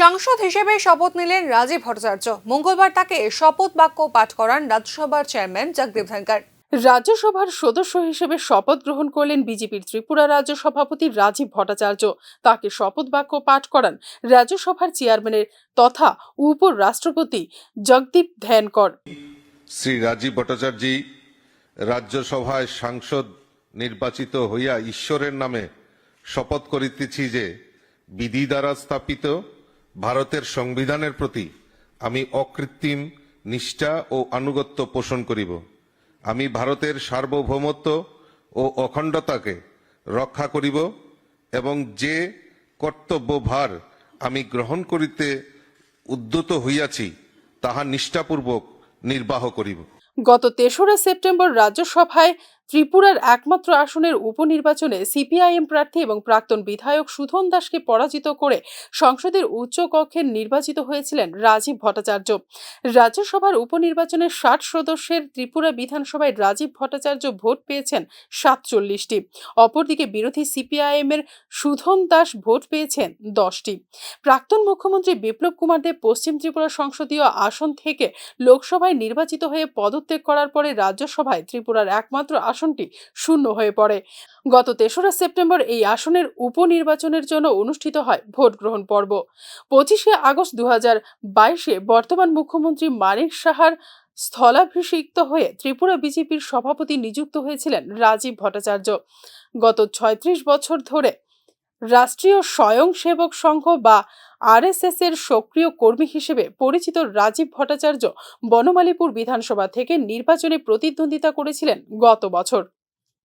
সাংসদ হিসেবে শপথ নিলেন রাজীব ভট্টাচার্য। মঙ্গলবার তাকে শপথ বাক্য পাঠ করান রাজ্যসভার চেয়ারম্যান জগদীপ ধনকর রাজ্যসভার সদস্য হিসেবে শপথ গ্রহণ করলেন বিজেপির ত্রিপুরা রাজ্য সভাপতি রাজীব ভট্টাচার্য। তাকে শপথ বাক্য পাঠ করান রাজ্যসভার চেয়ারম্যানের তথা উপরাষ্ট্রপতি জগদীপ ধনকর শ্রী রাজীব ভট্টাচার্য রাজ্যসভায় সাংসদ নির্বাচিত হইয়া ঈশ্বরের নামে শপথ করিতেছি যে বিধি দ্বারা স্থাপিত ভারতের সংবিধানের প্রতি আমি অকৃত্রিম নিষ্ঠা ও আনুগত্য পোষণ করিব। আমি ভারতের সার্বভৌমত্ব ও অখণ্ডতাকে রক্ষা করিব এবং যে কর্তব্যভার আমি গ্রহণ করিতে উদ্যত হইয়াছি, তাহা নিষ্ঠাপূর্বক নির্বাহ করিব। গত তেসরা সেপ্টেম্বর রাজ্যসভায় ত্রিপুরার একমাত্র আসনের উপনির্বাচনে সিপিআইএম প্রার্থী এবং প্রাক্তন বিধায়ক সুধন দাসকে পরাজিত করে সংসদের উচ্চ কক্ষের নির্বাচিত হয়েছিলেন রাজীব ভট্টাচার্য। রাজ্যসভার উপনির্বাচনে ষাট সদস্যের ত্রিপুরা বিধানসভায় রাজীব ভট্টাচার্য ভোট পেয়েছেন সাতচল্লিশটি। অপরদিকে বিরোধী সিপিআইএম এর সুধন দাস ভোট পেয়েছেন দশটি। প্রাক্তন মুখ্যমন্ত্রী বিপ্লব কুমার দেব পশ্চিম ত্রিপুরা সংসদীয় আসন থেকে লোকসভায় নির্বাচিত হয়ে পদত্যাগ করার পরে রাজ্যসভায় ত্রিপুরার একমাত্র আসনটি শূন্য হয়ে পড়ে। গত তেসরা সেপ্টেম্বর এই আসনের উপনির্বাচনের জন্য অনুষ্ঠিত হয় ভোট গ্রহণ পর্ব। পঁচিশে আগস্ট দু বাইশে বর্তমান মুখ্যমন্ত্রী মানিক সাহার স্থলাভিষিক্ত হয়ে ত্রিপুরা বিজেপির সভাপতি নিযুক্ত হয়েছিলেন রাজীব ভট্টাচার্য। গত ছয়ত্রিশ বছর ধরে রাষ্ট্রীয় স্বয়ংসেবক সংঘ বা আরএসএস এর সক্রিয় কর্মী হিসেবে পরিচিত রাজীব ভট্টাচার্য বনমালীপুর বিধানসভা থেকে নির্বাচনে প্রতিদ্বন্দ্বিতা করেছিলেন গত বছর।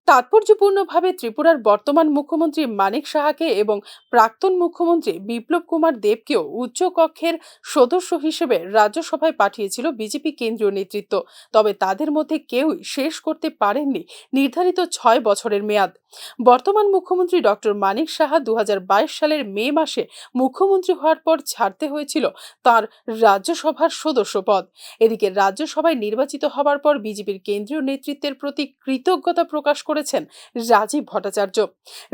তাৎপর্যপূর্ণভাবে ত্রিপুরার বর্তমান মুখ্যমন্ত্রী মানিক সাহাকে এবং প্রাক্তন মুখ্যমন্ত্রী বিপ্লব কুমার দেবকেও উচ্চকক্ষের সদস্য হিসেবে রাজ্যসভায় পাঠিয়েছিল বিজেপি কেন্দ্রীয় নেতৃত্ব। তবে তাদের মধ্যে কেউই শেষ করতে পারেননি নির্ধারিত ছয় বছরের মেয়াদ। বর্তমান মুখ্যমন্ত্রী ডক্টর মানিক সাহা দু হাজার বাইশ সালের মে মাসে মুখ্যমন্ত্রী হওয়ার পর ছাড়তে হয়েছিল তার রাজ্যসভার সদস্য পদ। এদিকে রাজ্যসভায় নির্বাচিত হবার পর বিজেপির কেন্দ্রীয় নেতৃত্বের প্রতি কৃতজ্ঞতা প্রকাশ করেছেন রাজীব ভট্টাচার্য।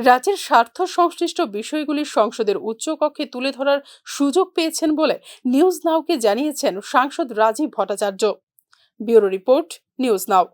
রাজ্যের স্বার্থ সংশ্লিষ্ট বিষয়গুলি সংসদের উচ্চকক্ষে তুলে ধরার সুযোগ পেয়েছেন বলে নিউজ নাওকে জানিয়েছেন সাংসদ Rajib Bhattacharya. Bureau report, news now.